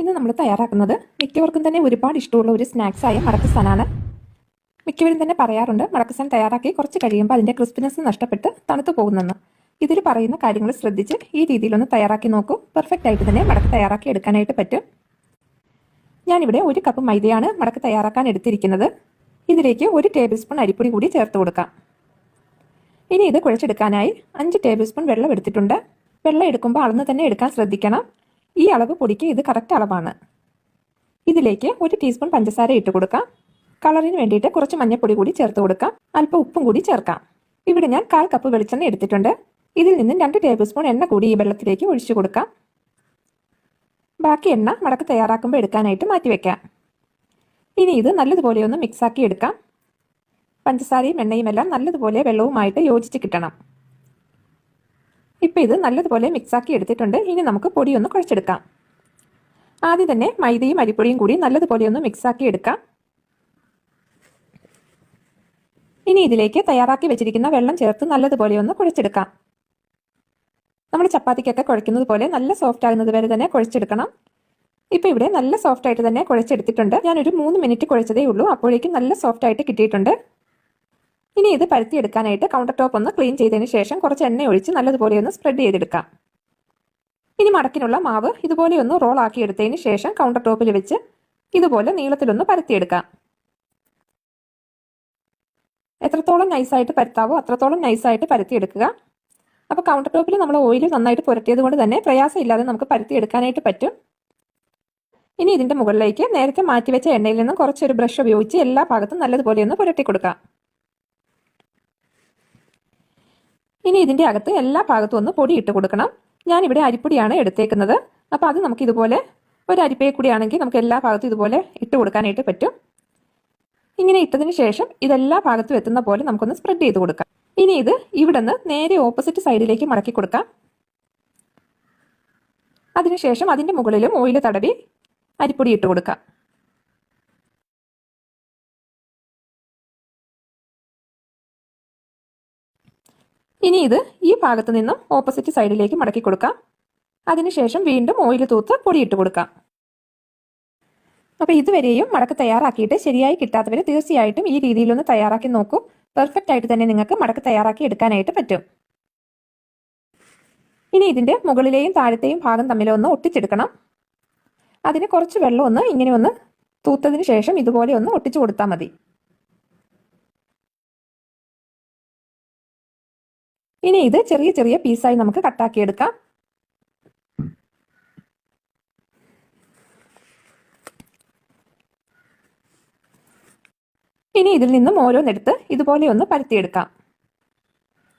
ഇന്ന് നമ്മൾ തയ്യാറാക്കുന്നത് മിക്കവർക്കും തന്നെ ഒരുപാട് ഇഷ്ടമുള്ള ഒരു സ്നാക്സായ മടക്കസാനാണ്. മിക്കവരും തന്നെ പറയാറുണ്ട് മടക്കസാൻ തയ്യാറാക്കി കുറച്ച് കഴിയുമ്പോൾ അതിന്റെ ക്രിസ്പിനെസ് നഷ്ടപ്പെട്ട് തണുത്തു പോകുന്നെന്ന്. ഇതിൽ പറയുന്ന കാര്യങ്ങൾ ശ്രദ്ധിച്ച് ഈ രീതിയിലൊന്ന് തയ്യാറാക്കി നോക്കൂ. പെർഫെക്റ്റ് ആയിട്ട് തന്നെ മടക്ക് തയ്യാറാക്കി എടുക്കാനായിട്ട് പറ്റും. ഞാനിവിടെ ഒരു കപ്പ് മൈദയാണ് മടക്ക് തയ്യാറാക്കാൻ എടുത്തിരിക്കുന്നത്. ഇതിലേക്ക് ഒരു ടേബിൾ സ്പൂൺ അരിപ്പൊടി കൂടി ചേർത്ത് കൊടുക്കാം. ഇനി ഇത് കുഴച്ചെടുക്കാനായി അഞ്ച് ടേബിൾ സ്പൂൺ വെള്ളം എടുത്തിട്ടുണ്ട്. വെള്ളം എടുക്കുമ്പോൾ അളന്ന് തന്നെ എടുക്കാൻ ശ്രദ്ധിക്കണം. ഈ അളവ് പൊടിക്ക് ഇത് കറക്റ്റ് അളവാണ്. ഇതിലേക്ക് ഒരു ടീസ്പൂൺ പഞ്ചസാര ഇട്ട് കൊടുക്കാം. കളറിന് വേണ്ടിയിട്ട് കുറച്ച് മഞ്ഞൾപ്പൊടി കൂടി ചേർത്ത് കൊടുക്കാം. അല്പം ഉപ്പും കൂടി ചേർക്കാം. ഇവിടെ ഞാൻ കാൽ കപ്പ് വെളിച്ചെണ്ണ എടുത്തിട്ടുണ്ട്. ഇതിൽ നിന്നും രണ്ട് ടേബിൾ സ്പൂൺ എണ്ണ കൂടി ഈ വെള്ളത്തിലേക്ക് ഒഴിച്ചു കൊടുക്കാം. ബാക്കി എണ്ണ മടക്ക് തയ്യാറാക്കുമ്പോൾ എടുക്കാനായിട്ട് മാറ്റിവെക്കാം ഇനി ഇത് നല്ലതുപോലെ ഒന്ന് മിക്സാക്കി എടുക്കാം. പഞ്ചസാരയും എണ്ണയും എല്ലാം നല്ലതുപോലെ വെള്ളവുമായിട്ട് യോജിച്ച് കിട്ടണം. ഇപ്പം ഇത് നല്ലതുപോലെ മിക്സാക്കി എടുത്തിട്ടുണ്ട്. ഇനി നമുക്ക് പൊടിയൊന്ന് കുഴച്ചെടുക്കാം. ആദ്യം തന്നെ മൈദയും അരിപ്പൊടിയും കൂടി നല്ലതുപോലെ ഒന്ന് മിക്സാക്കി എടുക്കാം. ഇനി ഇതിലേക്ക് തയ്യാറാക്കി വെച്ചിരിക്കുന്ന വെള്ളം ചേർത്ത് നല്ലതുപോലെ ഒന്ന് കുഴച്ചെടുക്കാം. നമ്മൾ ചപ്പാത്തിക്കൊക്കെ കുഴക്കുന്നത് പോലെ നല്ല സോഫ്റ്റ് ആകുന്നത് വരെ തന്നെ കുഴച്ചെടുക്കണം. ഇപ്പോൾ ഇവിടെ നല്ല സോഫ്റ്റ് ആയിട്ട് തന്നെ കുഴച്ചെടുത്തിട്ടുണ്ട്. ഞാനൊരു മൂന്ന് മിനിറ്റ് കുഴച്ചതേ ഉള്ളൂ. അപ്പോഴേക്കും നല്ല സോഫ്റ്റ് ആയിട്ട് കിട്ടിയിട്ടുണ്ട്. ഇനി ഇത് പരത്തിയെടുക്കാനായിട്ട് കൗണ്ടർ ടോപ്പ് ഒന്ന് ക്ലീൻ ചെയ്തതിന് ശേഷം കുറച്ച് എണ്ണ ഒഴിച്ച് നല്ലതുപോലെ ഒന്ന് സ്പ്രെഡ് ചെയ്തെടുക്കാം. ഇനി മടക്കിനുള്ള മാവ് ഇതുപോലെ ഒന്ന് റോൾ ആക്കി എടുത്തതിന് ശേഷം കൗണ്ടർ ടോപ്പിൽ വെച്ച് ഇതുപോലെ നീളത്തിലൊന്ന് പരത്തിയെടുക്കാം. എത്രത്തോളം നൈസായിട്ട് പരത്താവോ അത്രത്തോളം നൈസായിട്ട് പരത്തിയെടുക്കുക. അപ്പോൾ കൗണ്ടർ ടോപ്പിൽ നമ്മൾ ഓയിൽ നന്നായിട്ട് പുരട്ടിയത് കൊണ്ട് തന്നെ പ്രയാസമില്ലാതെ നമുക്ക് പരത്തിയെടുക്കാനായിട്ട് പറ്റും. ഇനി ഇതിന്റെ മുകളിലേക്ക് നേരത്തെ മാറ്റിവെച്ച എണ്ണയിൽ നിന്നും കുറച്ചൊരു ബ്രഷ് ഉപയോഗിച്ച് എല്ലാ ഭാഗത്തും നല്ലതുപോലെ ഒന്ന് പുരട്ടി കൊടുക്കാം ഇനി ഇതിന്റെ അകത്ത് എല്ലാ ഭാഗത്തും ഒന്ന് പൊടി ഇട്ട് കൊടുക്കണം. ഞാനിവിടെ അരിപ്പൊടിയാണ് എടുത്തേക്കുന്നത്. അപ്പോൾ അത് നമുക്ക് ഇതുപോലെ ഒരു അരിപ്പയെ കൂടിയാണെങ്കിൽ നമുക്ക് എല്ലാ ഭാഗത്തും ഇതുപോലെ ഇട്ട് കൊടുക്കാനായിട്ട് പറ്റും. ഇങ്ങനെ ഇട്ടതിന് ശേഷം ഇതെല്ലാ ഭാഗത്തും എത്തുന്ന പോലെ നമുക്കൊന്ന് സ്പ്രെഡ് ചെയ്ത് കൊടുക്കാം. ഇനി ഇത് ഇവിടെ നേരെ ഓപ്പോസിറ്റ് സൈഡിലേക്ക് മടക്കി കൊടുക്കാം. അതിനുശേഷം അതിന്റെ മുകളിലും ഓയിൽ തടവി അരിപ്പൊടി ഇട്ട് കൊടുക്കാം. ഇനി ഇത് ഈ ഭാഗത്ത് നിന്നും ഓപ്പോസിറ്റ് സൈഡിലേക്ക് മടക്കി കൊടുക്കാം. അതിനുശേഷം വീണ്ടും ഓയിൽ തൂത്ത് പൊടിയിട്ട് കൊടുക്കാം. അപ്പോൾ ഇതുവരെയും മടക്ക് തയ്യാറാക്കിയിട്ട് ശരിയായി കിട്ടാത്തവർ തീർച്ചയായിട്ടും ഈ രീതിയിലൊന്ന് തയ്യാറാക്കി നോക്കൂ. പെർഫെക്റ്റ് ആയിട്ട് തന്നെ നിങ്ങൾക്ക് മടക്ക് തയ്യാറാക്കി എടുക്കാനായിട്ട് പറ്റും. ഇനി ഇതിന്റെ മുകളിലെയും താഴത്തെയും ഭാഗം തമ്മിൽ ഒന്ന് ഒട്ടിച്ചെടുക്കണം. അതിന് കുറച്ച് വെള്ളം ഒന്ന് ഇങ്ങനെ ഒന്ന് തൂത്തതിന് ശേഷം ഇതുപോലെ ഒന്ന് ഒട്ടിച്ചു കൊടുത്താൽ മതി. ഇനി ഇത് ചെറിയ ചെറിയ പീസായി നമുക്ക് കട്ടാക്കി എടുക്കാം. ഇനി ഇതിൽ നിന്നും ഓരോന്നെടുത്ത് ഇതുപോലെ ഒന്ന് പരത്തിയെടുക്കാം.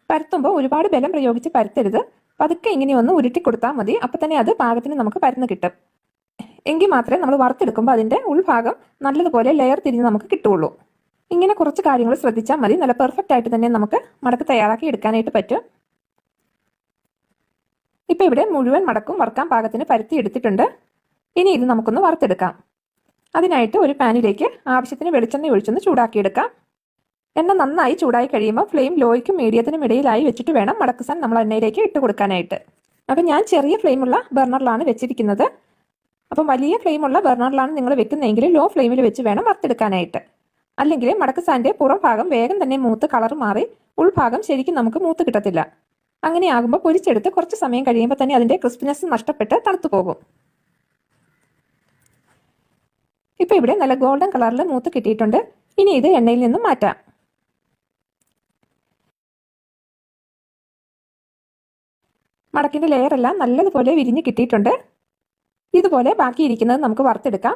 പരത്തുമ്പോൾ ഒരുപാട് ബലം പ്രയോഗിച്ച് പരത്തരുത്. പതുക്കെ ഇങ്ങനെ ഒന്ന് ഉരുട്ടി കൊടുത്താൽ മതി. അപ്പം തന്നെ അത് പാകത്തിന് നമുക്ക് പരന്ന് കിട്ടും. എങ്കിൽ മാത്രമേ നമ്മൾ വറുത്തെടുക്കുമ്പോൾ അതിന്റെ ഉൾഭാഗം നല്ലതുപോലെ ലെയർ തിരിഞ്ഞ് നമുക്ക് കിട്ടുള്ളൂ. ഇങ്ങനെ കുറച്ച് കാര്യങ്ങൾ ശ്രദ്ധിച്ചാൽ മതി. നല്ല പെർഫെക്റ്റ് ആയിട്ട് തന്നെ നമുക്ക് മടക്ക് തയ്യാറാക്കി എടുക്കാനായിട്ട് പറ്റും. ഇപ്പം ഇവിടെ മുഴുവൻ മടക്കും വറുക്കാൻ പാകത്തിന് പരുത്തി എടുത്തിട്ടുണ്ട്. ഇനി ഇത് നമുക്കൊന്ന് വറുത്തെടുക്കാം. അതിനായിട്ട് ഒരു പാനിലേക്ക് ആവശ്യത്തിന് വെളിച്ചെണ്ണ ഒഴിച്ചൊന്ന് ചൂടാക്കിയെടുക്കാം. എണ്ണ നന്നായി ചൂടായി കഴിയുമ്പോൾ ഫ്ലെയിം ലോയ്ക്കും മീഡിയത്തിനും ഇടയിലായി വെച്ചിട്ട് വേണം മടക്കുസാൻ നമ്മൾ എണ്ണയിലേക്ക് ഇട്ട് കൊടുക്കാനായിട്ട്. അപ്പം ഞാൻ ചെറിയ ഫ്ലെയിമുള്ള ബർണറിലാണ് വെച്ചിരിക്കുന്നത്. അപ്പം വലിയ ഫ്ലെയിമുള്ള ബർണറിലാണ് നിങ്ങൾ വെക്കുന്നതെങ്കിൽ ലോ ഫ്ലെയിമിൽ വെച്ച് വേണം വറുത്തെടുക്കാനായിട്ട്. അല്ലെങ്കിൽ മടക്കസാന്റെ പുറം ഭാഗം വേഗം തന്നെ മൂത്ത് കളർ മാറി ഉൾഭാഗം ശരിക്കും നമുക്ക് മൂത്ത് കിട്ടത്തില്ല. അങ്ങനെ ആകുമ്പോൾ പൊരിച്ചെടുത്ത് കുറച്ച് സമയം കഴിയുമ്പോൾ തന്നെ അതിന്റെ ക്രിസ്പിനെസ് നഷ്ടപ്പെട്ട് തണുത്തു പോകും. ഇപ്പൊ ഇവിടെ നല്ല ഗോൾഡൻ കളറിൽ മൂത്ത് കിട്ടിയിട്ടുണ്ട്. ഇനി ഇത് എണ്ണയിൽ നിന്നും മാറ്റാം. മടക്കിന്റെ ലെയർ എല്ലാം നല്ലതുപോലെ വിരിഞ്ഞ് കിട്ടിയിട്ടുണ്ട്. ഇതുപോലെ ബാക്കിയിരിക്കുന്നത് നമുക്ക് വറുത്തെടുക്കാം.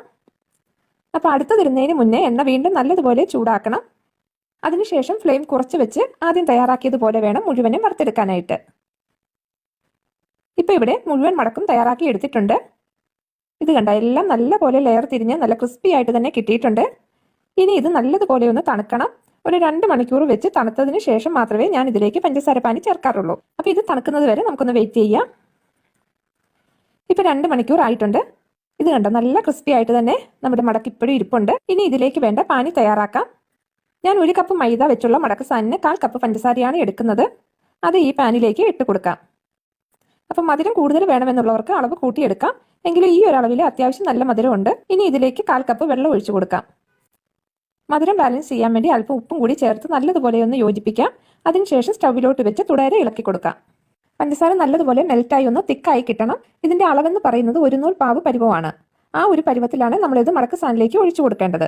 അപ്പോൾ അടുത്തതിരുന്നതിന് മുന്നേ എണ്ണ വീണ്ടും നല്ലതുപോലെ ചൂടാക്കണം. അതിനുശേഷം ഫ്ലെയിം കുറച്ച് വെച്ച് ആദ്യം തയ്യാറാക്കിയതുപോലെ വേണം മുഴുവനും വറുത്തെടുക്കാനായിട്ട്. ഇപ്പൊ ഇവിടെ മുഴുവൻ മടക്കും തയ്യാറാക്കി എടുത്തിട്ടുണ്ട്. ഇത് കണ്ട എല്ലാം നല്ലപോലെ ലെയർ തിരിഞ്ഞ് നല്ല ക്രിസ്പി ആയിട്ട് തന്നെ കിട്ടിയിട്ടുണ്ട്. ഇനി ഇത് നല്ലതുപോലെ ഒന്ന് തണുക്കണം. ഒരു രണ്ട് മണിക്കൂർ വെച്ച് തണുത്തതിന് ശേഷം മാത്രമേ ഞാൻ ഇതിലേക്ക് പഞ്ചസാര പാനി ചേർക്കാറുള്ളൂ. അപ്പൊ ഇത് തണുക്കുന്നത് വരെ നമുക്കൊന്ന് വെയിറ്റ് ചെയ്യാം. ഇപ്പൊ രണ്ട് മണിക്കൂർ ആയിട്ടുണ്ട്. ഇത് കണ്ടോ? നല്ല ക്രിസ്പി ആയിട്ട് തന്നെ നമ്മുടെ മടക്ക് ഇപ്പോഴും ഇരിപ്പുണ്ട്. ഇനി ഇതിലേക്ക് വേണ്ട പാനി തയ്യാറാക്കാം. ഞാൻ ഒരു കപ്പ് മൈദ വെച്ചുള്ള മടക്ക് സാനിന് കാൽ കപ്പ് പഞ്ചസാരയാണ് എടുക്കുന്നത്. അത് ഈ പാനിലേക്ക് ഇട്ട് കൊടുക്കാം. അപ്പം മധുരം കൂടുതൽ വേണമെന്നുള്ളവർക്ക് അളവ് കൂട്ടിയെടുക്കാം. എങ്കിലും ഈ ഒരു അത്യാവശ്യം നല്ല മധുരമുണ്ട്. ഇനി ഇതിലേക്ക് കാൽ കപ്പ് വെള്ളം ഒഴിച്ചു കൊടുക്കാം. മധുരം ബാലൻസ് ചെയ്യാൻ വേണ്ടി അല്പം ഉപ്പും കൂടി ചേർത്ത് നല്ലതുപോലെ ഒന്ന് യോജിപ്പിക്കാം. അതിനുശേഷം സ്റ്റൗവിലോട്ട് വെച്ച് തുടരെ ഇളക്കി കൊടുക്കാം. പഞ്ചസാര നല്ലതുപോലെ മെൽറ്റായി ഒന്ന് തിക്കായി കിട്ടണം. ഇതിന്റെ അളവെന്ന് പറയുന്നത് ഒരു നൂൽ പാവ് പരുവമാണ്. ആ ഒരു പരുവത്തിലാണ് മടക്ക സാനിലേക്ക് ഒഴിച്ചു കൊടുക്കേണ്ടത്.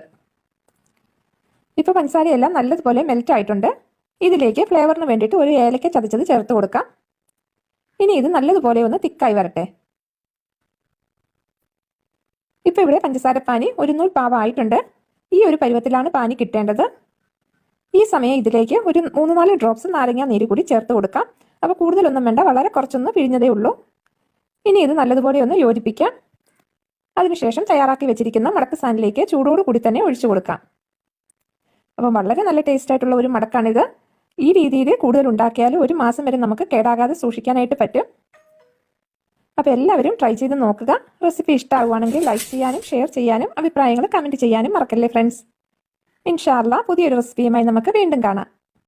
ഇപ്പൊ പഞ്ചസാരയെല്ലാം നല്ലതുപോലെ മെൽറ്റ് ആയിട്ടുണ്ട്. ഇതിലേക്ക് ഫ്ലേവറിന് വേണ്ടിയിട്ട് ഒരു ഏലക്ക ചതച്ചത് ചേർത്ത് കൊടുക്കാം. ഇനി ഇത് നല്ലതുപോലെ ഒന്ന് തിക്കായി വരട്ടെ. ഇപ്പൊ ഇവിടെ പഞ്ചസാര പാനി ഒരു നൂൽ പാവ ആയിട്ടുണ്ട് ഈ ഒരു പരുവത്തിലാണ് പാനി കിട്ടേണ്ടത്. ഈ സമയം ഇതിലേക്ക് ഒരു മൂന്ന് നാല് ഡ്രോപ്സ് നാരങ്ങ നീര് കൂടി ചേർത്ത് കൊടുക്കാം. അപ്പോൾ കൂടുതലൊന്നും വേണ്ട വളരെ കുറച്ചൊന്ന് പിഴിഞ്ഞതേ ഉള്ളൂ. ഇനി ഇത് നല്ലതുപോലെ ഒന്ന് യോജിപ്പിക്കാം. അതിനുശേഷം തയ്യാറാക്കി വെച്ചിരിക്കുന്ന മടക്ക് സാനിലേക്ക് ചൂടോട് കൂടി തന്നെ ഒഴിച്ചു കൊടുക്കാം. അപ്പം വളരെ നല്ല ടേസ്റ്റ് ആയിട്ടുള്ള ഒരു മടക്കാണിത്. ഈ രീതിയിൽ കൂടുതൽ ഉണ്ടാക്കിയാൽ ഒരു മാസം വരെ നമുക്ക് കേടാകാതെ സൂക്ഷിക്കാനായിട്ട് പറ്റും. അപ്പോൾ എല്ലാവരും ട്രൈ ചെയ്ത് നോക്കുക. റെസിപ്പി ഇഷ്ടമാവുകയാണെങ്കിൽ ലൈക്ക് ചെയ്യാനും ഷെയർ ചെയ്യാനും അഭിപ്രായങ്ങൾ കമന്റ് ചെയ്യാനും മറക്കല്ലേ ഫ്രണ്ട്സ് ഇൻഷാല്ല പുതിയൊരു റെസിപ്പിയുമായി നമുക്ക് വീണ്ടും കാണാം.